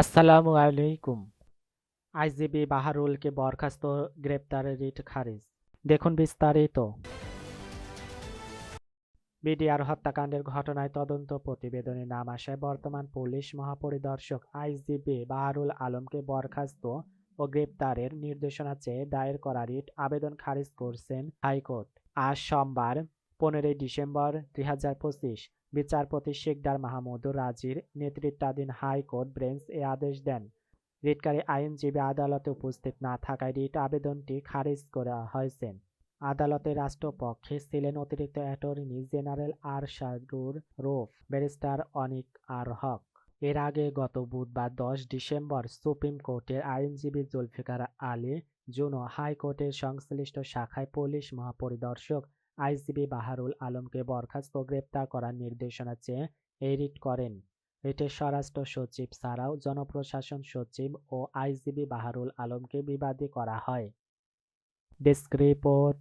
আসসালামু আলাইকুম। আইজিবি বাহারুলকে বরখাস্ত গ্রেপ্তারের রিট খারিজ। দেখুন বিস্তারিত। বিডিআর হত্যাকাণ্ডের ঘটনায় তদন্ত প্রতিবেদনে নাম আসায় বর্তমান পুলিশ মহাপরিদর্শক আইজিবি বাহারুল আলমকে বরখাস্ত ও গ্রেপ্তারের নির্দেশনা চেয়ে দায়ের করা রিট আবেদন খারিজ করছেন হাইকোর্ট। আজ সোমবার পনেরোই ডিসেম্বর দুই হাজার পঁচিশ, বিচারপতি শেখদার মাহমুদুর রাজির নেতৃত্বাধীন হাইকোর্ট বেঞ্চ এ আদেশ দেন। রিটকারী আইনজীবী আদালতে উপস্থিত না থাকায় রিট আবেদনটি খারিজ করা হয়েছে। আদালতে রাষ্ট্রপক্ষে ছিলেন অতিরিক্ত attorney general Arshadur Rouf, barrister Anik R Haque. এর আগে গত বুধবার দশ ডিসেম্বর সুপ্রিম কোর্টের আইনজীবী জুলফিকার আলী জুনো হাইকোর্টের সংশ্লিষ্ট শাখায় পুলিশ মহাপরিদর্শক আইজিবি বাহারুল আলমকে বরখাস্ত গ্রেপ্তার করার নির্দেশনা চেয়ে এই রিট করেন। রিটের স্বরাষ্ট্র সচিব ছাড়াও জনপ্রশাসন সচিব ও আইজিবি বাহারুল আলমকে বিবাদী করা হয়। Desk report